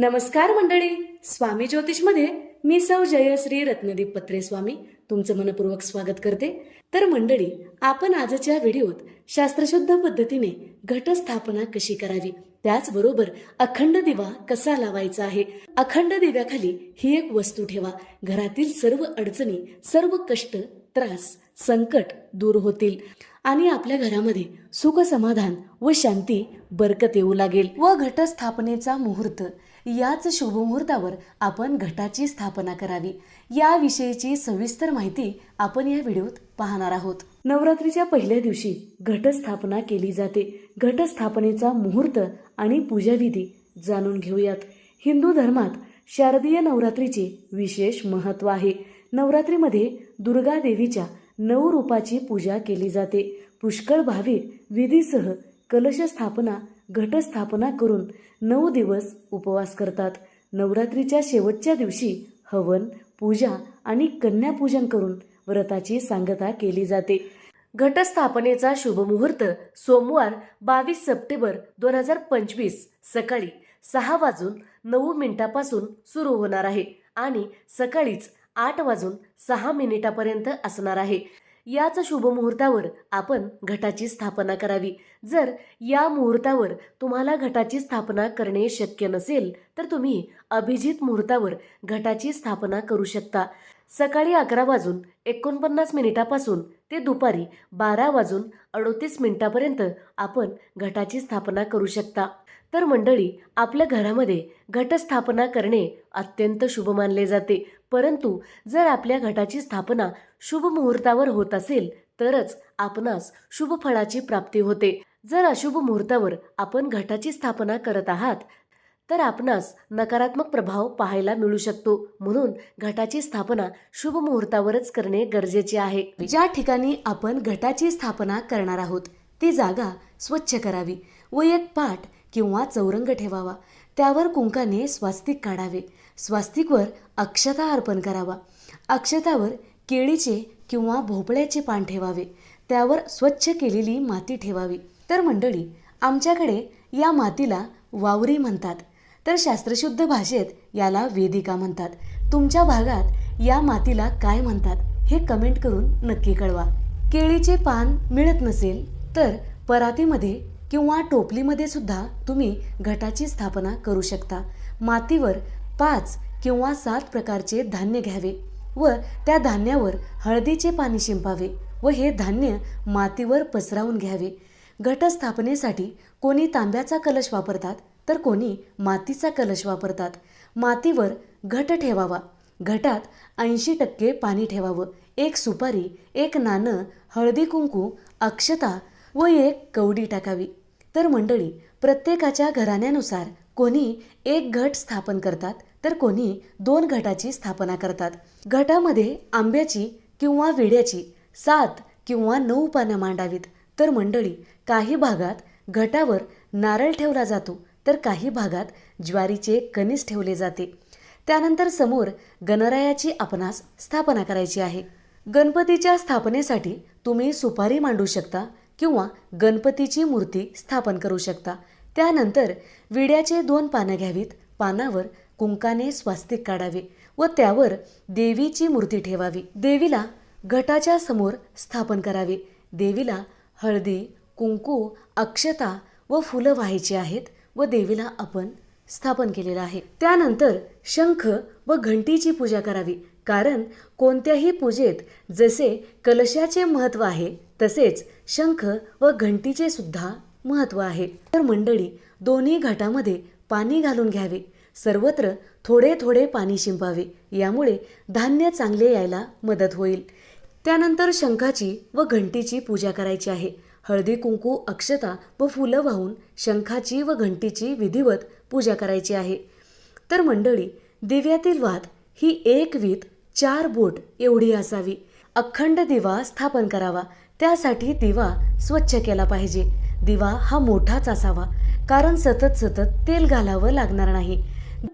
नमस्कार मंडळी. स्वामी ज्योतिषमध्ये मी सौ जयश्री रत्नदीप पत्रे स्वामी तुमचं मनपूर्वक स्वागत करते. तर मंडळी आपण आजच्या व्हिडिओत शास्त्रशुद्ध पद्धतीने घटस्थापना कशी करावी? त्याचबरोबर अखंड दिवा कसा लावायचा आहे? अखंड दिव्याखाली ही एक वस्तू ठेवा. घरातील सर्व अडचणी सर्व कष्ट त्रास संकट दूर होतील आणि आपल्या घरामध्ये सुख समाधान व शांती बरकत येऊ लागेल. व घटस्थापनेचा मुहूर्त. याच शुभ मुहूर्तावर आपण घटाची स्थापना करावी. याविषयीची सविस्तर माहिती आपण या व्हिडिओत पाहणार आहोत. नवरात्रीच्या पहिल्या दिवशी घटस्थापना केली जाते. घटस्थापनेचा मुहूर्त आणि पूजाविधी जाणून घेऊयात. हिंदू धर्मात शारदीय नवरात्रीचे विशेष महत्त्व आहे. नवरात्रीमध्ये दुर्गा देवीच्या नऊ रूपाची पूजा केली जाते. पुष्कळ भाविक विधीसह कलश स्थापना घटस्थापना करून नऊ दिवस उपवास करतात. नवरात्रीच्या शेवटच्या दिवशी हवन पूजा आणि कन्यापूजन करून व्रताची सांगता केली जाते. घटस्थापनेचा शुभ मुहूर्त सोमवार बावीस सप्टेंबर दोन हजार पंचवीस सकाळी सहा वाजून नऊ मिनिटापासून सुरू होणार आहे आणि सकाळीच आठ वाजून सहा मिनिटापर्यंत असणार आहे. याच शुभ मुहूर्तावर आपण घटाची स्थापना करावी. जर या मुहूर्तावर तुम्हाला घटाची स्थापना करणे शक्य नसेल तर तुम्ही अभिजित मुहूर्तावर घटाची स्थापना करू शकता. सकाळी अकरा वाजून एकोणपन्नास मिनिटापासून ते दुपारी बारा वाजून अडोतीस मिनिटापर्यंत आपण घटाची स्थापना करू शकता. तर मंडळी आपल्या घरामध्ये घटस्थापना करणे अत्यंत शुभ मानले जाते. परंतु जर आपल्या घटाची स्थापना शुभ मुहूर्तावर होत असेल तरच आपणास शुभ फळाची प्राप्ती होते. जर अशुभ मुहूर्तावर आपण घटाची स्थापना करत आहात तर आपणास नकारात्मक प्रभाव पाहायला मिळू शकतो. म्हणून घटाची स्थापना शुभ मुहूर्तावरच करणे गरजेचे आहे. ज्या ठिकाणी आपण घटाची स्थापना करणार आहोत ती जागा स्वच्छ करावी. व एक पाठ किंवा चौरंग ठेवावा. त्यावर कुंकाने स्वास्तिक काढावे. स्वास्तिकवर अक्षता अर्पण करावा. अक्षतावर केळीचे किंवा भोपळ्याचे पान ठेवावे. त्यावर स्वच्छ केलेली माती ठेवावी. तर मंडळी आमच्याकडे या मातीला वावरी म्हणतात. तर शास्त्रशुद्ध भाषेत याला वेदिका म्हणतात. तुमच्या भागात या मातीला काय म्हणतात हे कमेंट करून नक्की कळवा. केळीचे पान मिळत नसेल तर परातीमध्ये किंवा टोपलीमध्ये सुद्धा तुम्ही घटाची स्थापना करू शकता. मातीवर पाच किंवा सात प्रकारचे धान्य घ्यावे व त्या धान्यावर हळदीचे पाणी शिंपावे व हे धान्य मातीवर पसरावून घ्यावे. घटस्थापनेसाठी कोणी तांब्याचा कलश वापरतात तर कोणी मातीचा कलश वापरतात. मातीवर घट ठेवावा. घटात ऐंशी टक्के पाणी ठेवावं. एक सुपारी एक नाणं हळदी कुंकू अक्षता व एक कवडी टाकावी. तर मंडळी प्रत्येकाच्या घराण्यानुसार कोणी एक घट स्थापन करतात तर कोणी दोन घटाची स्थापना करतात. घटामध्ये आंब्याची किंवा विड्याची सात किंवा नऊ पानं मांडावीत. तर मंडळी काही भागात घटावर नारळ ठेवला जातो तर काही भागात ज्वारीचे कणीस ठेवले जाते. त्यानंतर समोर गणरायाची आपणास स्थापना करायची आहे. गणपतीच्या स्थापनेसाठी तुम्ही सुपारी मांडू शकता किंवा गणपतीची मूर्ती स्थापन करू शकता. त्यानंतर विड्याचे दोन पानं घ्यावीत. पानावर कुंकाने स्वास्तिक काढावे व त्यावर देवीची मूर्ती ठेवावी. देवीला घटाच्या समोर स्थापन करावे. देवीला हळदी कुंकू अक्षता व फुलं व्हायची आहेत व देवीला आपण स्थापन केलेलं आहे. त्यानंतर शंख व घंटीची पूजा करावी. कारण कोणत्याही पूजेत जसे कलशाचे महत्त्व आहे तसेच शंख व घंटीचे सुद्धा महत्त्व आहे. तर मंडळी दोन्ही घाटामध्ये पाणी घालून घ्यावे. सर्वत्र थोडे थोडे पाणी शिंपावे. यामुळे धान्य चांगले यायला मदत होईल. त्यानंतर शंखाची व घंटीची पूजा करायची आहे. हळदी कुंकू अक्षता व फुलं वाहून शंखाची व घंटीची विधिवत पूजा करायची आहे. तर मंडळी दिव्यातील वात ही एक वीत चार बोट एवढी असावी. अखंड दिवा स्थापन करावा. त्यासाठी दिवा स्वच्छ केला पाहिजे. दिवा हा मोठाच असावा कारण सतत सतत तेल घालावं लागणार नाही.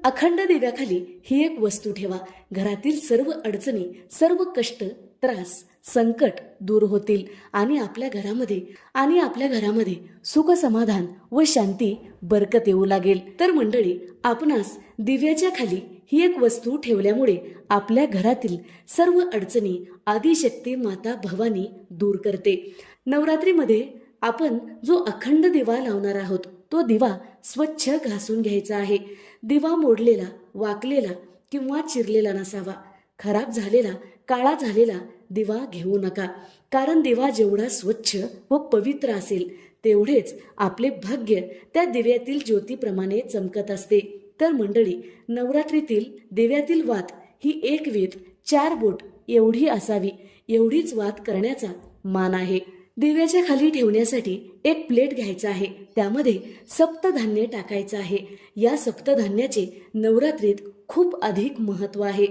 अखंड दिव्याखाली ही एक वस्तू ठेवा. घरातील सर्व अडचणी सर्व कष्ट त्रास संकट दूर होतील आणि आपल्या घरामध्ये आणि आपल्या घरामध्ये सुख समाधान व शांती बरकत येऊ लागेल. तर मंडळी आपणास दिव्याच्या खाली ही एक वस्तू ठेवल्यामुळे आपल्या घरातील सर्व अडचणी आदिशक्ती माता भवानी दूर करते. नवरात्रीमध्ये आपण जो अखंड दिवा लावणार आहोत तो दिवा स्वच्छ घासून घ्यायचा आहे. दिवा मोडलेला वाकलेला किंवा चिरलेला नसावा. खराब झालेला काळा झालेला दिवा घेऊ नका. कारण दिवा जेवढा स्वच्छ व पवित्र असेल तेवढेच आपले भाग्य त्या दिव्यातील ज्योतीप्रमाणे चमकत असते. तर मंडळी नवरात्रीतील दिव्यातील वात ही एक वेद चार बोट एवढी असावी एवढीच वात करण्याचा मान आहे. दिव्याच्या खाली ठेवण्यासाठी एक प्लेट घ्यायचा आहे. त्यामध्ये सप्तधान्य टाकायचं आहे. या सप्तधान्याचे नवरात्रीत खूप अधिक महत्त्व आहे.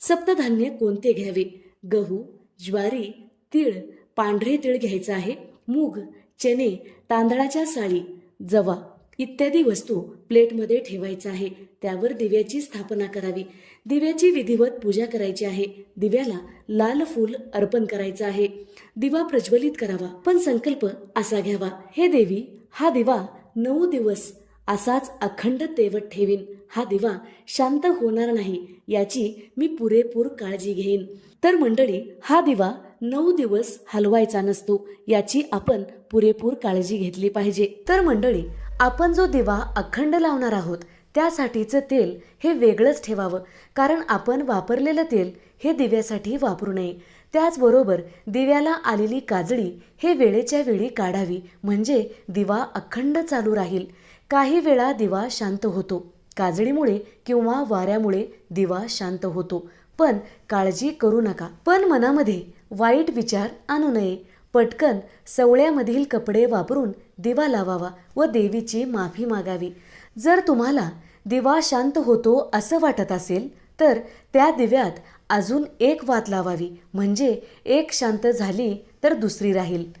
सप्तधान्य कोणते घ्यावे? गहू ज्वारी तीळ पांढरे तीळ घ्यायचं आहे. मूग चणे तांदळाच्या साळी जवा. इत्यादी वस्तू प्लेटमध्ये ठेवायचं आहे. त्यावर दिव्याची स्थापना करावी. दिव्याची विधिवत पूजा करायची आहे. दिव्याला लाल फूल अर्पण करायचं आहे. दिवा प्रज्वलित करावा. पण संकल्प असा घ्यावा. हे देवी हा दिवा नऊ दिवस असाच अखंड तेवत ठेवीन. हा दिवा शांत होणार नाही याची मी पुरेपूर काळजी घेईन. तर मंडळी हा दिवा नऊ दिवस हलवायचा नसतो याची आपण पुरेपूर काळजी घेतली पाहिजे. तर मंडळी आपण जो दिवा अखंड लावणार आहोत त्यासाठीचं तेल हे वेगळंच ठेवावं. कारण आपण वापरलेलं तेल हे दिव्यासाठी वापरू नये. त्याचबरोबर दिव्याला आलेली काजळी हे वेळेच्या वेळी काढावी. म्हणजे दिवा अखंड चालू राहील. काही वेळा दिवा शांत होतो. काजळीमुळे किंवा वाऱ्यामुळे दिवा शांत होतो. पण काळजी करू नका. पण मनामध्ये वाईट विचार आणू नये. पटकन सवळ्यामधील कपडे वापरून दिवा लावावा व देवीची माफी मागावी. जर तुम्हाला दिवा शांत होतो असं वाटत असेल तर त्या दिव्यात अजून एक वात लावावी. म्हणजे एक शांत झाली तर दुसरी राहील.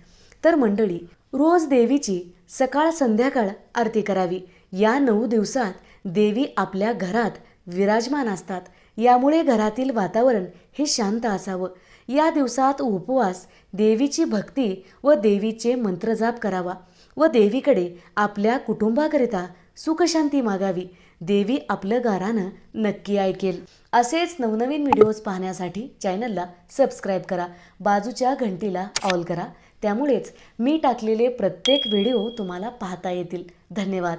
तर मंडळी रोज देवीची सकाळ संध्याकाळ आरती करावी. या नऊ दिवसात देवी आपल्या घरात विराजमान असतात. यामुळे घरातील वातावरण हे शांत असावं. या दिवसात उपवास देवीची भक्ती व देवीचे मंत्रजाप करावा व देवीकडे आपल्या कुटुंबाकरिता सुखशांती मागावी. देवी आपलं गारानं नक्की ऐकेल. असेच नवनवीन व्हिडिओज पाहण्यासाठी चॅनलला सबस्क्राईब करा. बाजूच्या घंटीला ऑल करा. त्यामुळेच मी टाकलेले प्रत्येक व्हिडिओ तुम्हाला पाहता येतील. धन्यवाद.